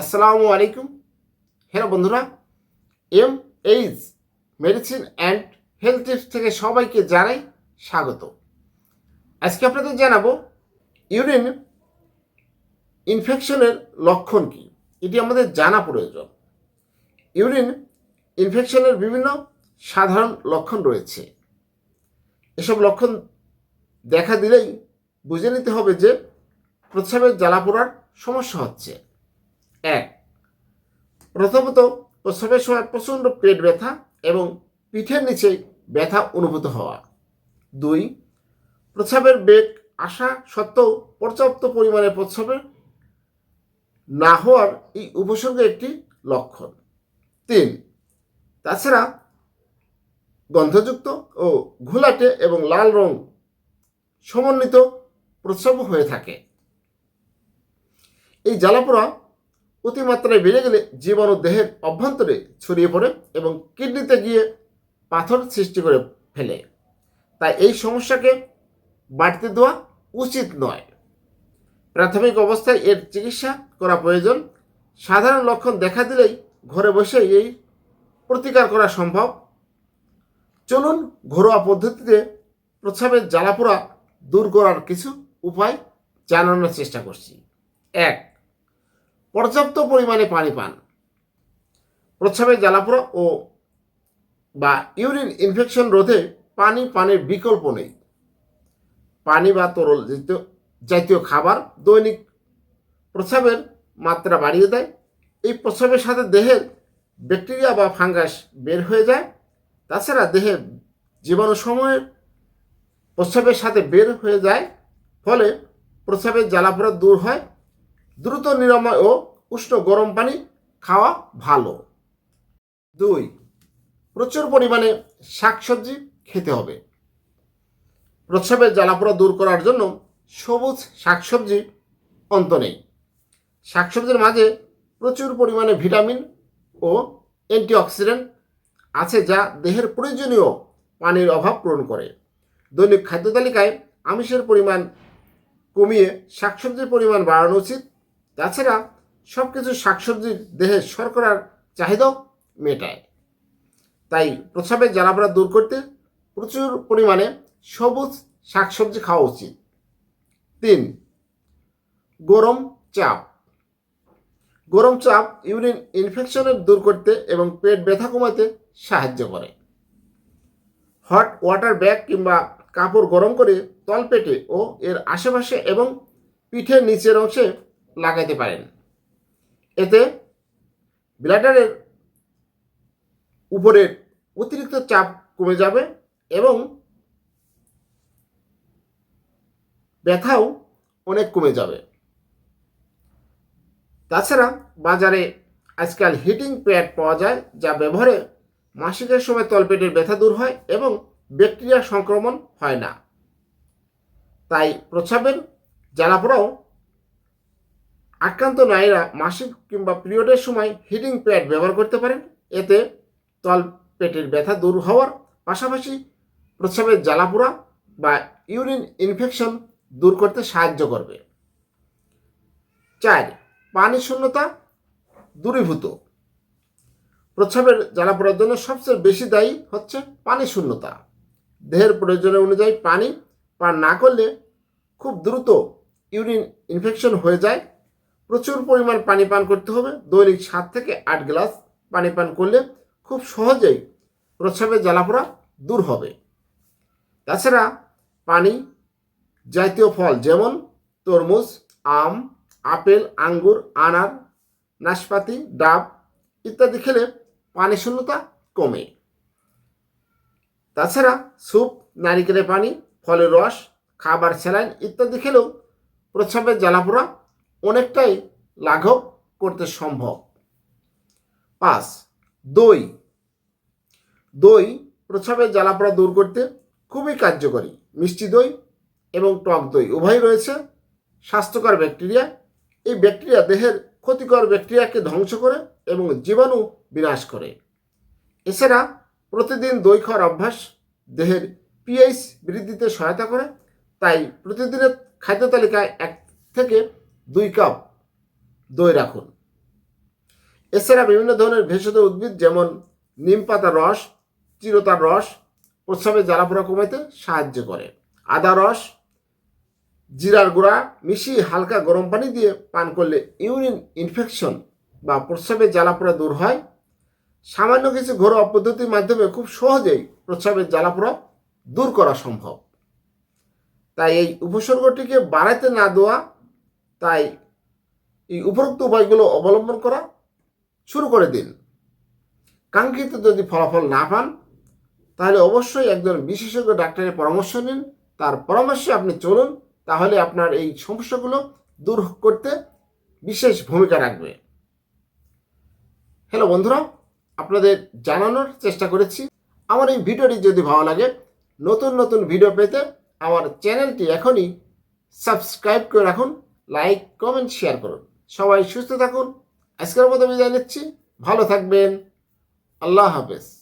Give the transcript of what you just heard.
আসসালামু আলাইকুম। হ্যালো বন্ধুরা, M H medicine and health tips থেকে সবাইকে জানাই স্বাগত। আজকে আপনাদের জানাব ইউরিন ইনফেকশনের লক্ষণ কি? এটি আমাদের জানা প্রয়োজন। ইউরিন ইনফেকশনের বিভিন্ন সাধারণ লক্ষণ রয়েছে। এসব লক্ষণ দেখা দিলেই বুঝে নিতে হবে যে প্রস্রাবের জ্বালা পোড়ার সমস্যা হচ্ছে। এক। প্রথমত প্রসবের সময় প্রচণ্ড পেট ব্যথা এবং পিঠের নিচে ব্যথা অনুভূত হওয়া। দুই, প্রস্রাবের বেগ আসা সত্ত্বেও পর্যাপ্ত পরিমাণে প্রস্রাবের না হওয়ার এই উপসর্গ একটি লক্ষণ। তিন, তাছাড়া গন্ধযুক্ত ও ঘোলাটে এবং লাল রং সমন্বিত প্রস্রাব হয়ে থাকে। এই জ্বালাপোড়া অতিমাত্রায় বেড়ে গেলে জীবাণু দেহের অভ্যন্তরে ছড়িয়ে পড়ে এবং কিডনিতে গিয়ে পাথর সৃষ্টি করে ফেলে। তাই এই সমস্যাকে বাড়তে দেওয়া উচিত নয়। প্রাথমিক অবস্থায় এর চিকিৎসা করা প্রয়োজন। সাধারণ লক্ষণ দেখা দিলেই ঘরে বসে এই প্রতিকার করা সম্ভব। চলুন ঘরোয়া পদ্ধতিতে প্রস্রাবের জ্বালাপোড়া দূর করার কিছু উপায় জানানোর চেষ্টা করছি। এক পর্যাপ্ত পরিমাণে পানি পান। প্রস্রাবের জ্বালাপোড়া ও বা ইউরিন ইনফেকশন রোধে পানি পানির বিকল্প নেই। পানি বা তরল জাতীয় খাবার দৈনিক প্রস্রাবের মাত্রা বাড়িয়ে দেয়। এই প্রস্রাবের সাথে দেহের ব্যাকটেরিয়া বা ফাঙ্গাস বের হয়ে যায়। তাছাড়া দেহে জীবাণু সময়ের প্রস্রাবের সাথে বের হয়ে যায়। ফলে প্রস্রাবের জ্বালাপোড়া দূর হয়। দ্রুত নিরাময় ও উষ্ণ গরম পানি খাওয়া ভালো। দুই, প্রচুর পরিমাণে শাকসবজি খেতে হবে। প্রস্রাবের জ্বালাপোড়া দূর করার জন্য সবুজ শাকসবজি অন্ত নেই। শাকসবজির মাঝে প্রচুর পরিমাণে ভিটামিন ও অ্যান্টিঅক্সিডেন্ট আছে যা দেহের প্রয়োজনীয় পানির অভাব পূরণ করে। দৈনিক খাদ্য তালিকায় আমিষের পরিমাণ কমিয়ে শাকসবজির পরিমাণ বাড়ানো উচিত। তাছাড়া সব কিছু শাকসবজির দেহের শর্করার চাহিদাও মেটায়। তাই প্রস্রাবের জ্বালাপোড়া দূর করতে প্রচুর পরিমাণে সবুজ শাকসবজি খাওয়া উচিত। তিন, গরম চাপ। গরম চাপ ইউরিন ইনফেকশনের দূর করতে এবং পেট ব্যথা কমাতে সাহায্য করে। হট ওয়াটার ব্যাগ কিংবা কাপড় গরম করে তলপেটে ও এর আশেপাশে এবং পিঠের নিচের অংশে লাগাইতে পারেন। এতে ব্লাডারের উপরের অতিরিক্ত চাপ কমে যাবে এবং ব্যথাও অনেক কমে যাবে। তাছাড়া বাজারে আজকাল হিটিং প্যাড পাওয়া যায়, যা ব্যবহারে মাসিকের সময় তলপেটের ব্যথা দূর হয় এবং ব্যাকটেরিয়া সংক্রমণ হয় না। তাই প্রস্রাবের জ্বালাপোড়াও আক্রান্ত নারীরা মাসিক কিংবা পিরিয়ডের সময় হিটিং প্যাড ব্যবহার করতে পারেন। এতে তল পেটের ব্যথা দূর হওয়ার পাশাপাশি প্রস্রাবের জ্বালাপোড়া বা ইউরিন ইনফেকশন দূর করতে সাহায্য করবে। চার, পানি শূন্যতা দূরীভূত। প্রস্রাবের জ্বালাপোড়ার জন্য সবচেয়ে বেশি দায়ী হচ্ছে পানি শূন্যতা। দেহের প্রয়োজনীয় অনুযায়ী পানি পান না করলে খুব দ্রুত ইউরিন ইনফেকশন হয়ে যায় প্রচুর পরিমাণ পানি পান করতে হবে। দৈনিক সাত থেকে আট গ্লাস পানি পান করলে খুব সহজেই প্রস্রাবের জ্বালাপোড়া দূর হবে। তাছাড়া পানি জাতীয় ফল যেমন তরমুজ, আম, আপেল, আঙ্গুর, আনার, নাশপাতি, ডাব ইত্যাদি খেলে পানি শূন্যতা কমে। তাছাড়া স্যুপ, নারিকেলের পানি, ফলের রস, খাবার স্যালাইন ইত্যাদি খেলেও প্রস্রাবের জ্বালাপোড়া অনেকটাই লাঘব করতে সম্ভব। পাঁচ, দই। দই প্রস্রাবের জ্বালাপড়া দূর করতে খুবই কার্যকরী। মিষ্টি দই এবং টক দই উভয় রয়েছে। স্বাস্থ্যকর ব্যাকটেরিয়া। এই ব্যাকটেরিয়া দেহের ক্ষতিকর ব্যাকটেরিয়াকে ধ্বংস করে এবং জীবাণু বিনাশ করে। এছাড়া প্রতিদিন দই খাওয়ার অভ্যাস দেহের পিএইচ বৃদ্ধিতে সহায়তা করে। তাই প্রতিদিনের খাদ্য তালিকায় এক থেকে দুই কাপ দই রাখুন। এছাড়া বিভিন্ন ধরনের ভেষজ উদ্ভিদ, যেমন নিম পাতার রস, চিরতার রস প্রস্রাবের জ্বালাপোড়া কমাইতে সাহায্য করে। আদা রস, জিরার গুঁড়া মিশিয়ে হালকা গরম পানি দিয়ে পান করলে ইউরিন ইনফেকশন বা প্রস্রাবের জ্বালাপোড়া দূর হয়। সামান্য কিছু ঘরোয়া পদ্ধতির মাধ্যমে খুব সহজেই প্রস্রাবের জ্বালাপোড়া দূর করা সম্ভব। তাই এই উপসর্গটিকে বাড়াতে না দেওয়া তাই এই উপরোক্ত উপায়গুলো অবলম্বন করা শুরু করে দিন। কাঙ্ক্ষিত যদি ফলাফল না পান, তাহলে অবশ্যই একজন বিশেষজ্ঞ ডাক্তারের পরামর্শ নিন। তার পরামর্শে আপনি চলুন, তাহলে আপনার এই সমস্যাগুলো দূর করতে বিশেষ ভূমিকা রাখবে। হ্যালো বন্ধুরা, আপনাদের জানানোর চেষ্টা করেছি। আমার এই ভিডিওটি যদি ভালো লাগে, নতুন নতুন ভিডিও পেতে আমার চ্যানেলটি এখনই সাবস্ক্রাইব করে রাখুন। লাইক কমেন্ট শেয়ার করুন। সবাই সুস্থ থাকুন। আজকের মতো বিদায় নিচ্ছি। ভালো থাকবেন। আল্লাহ হাফেজ।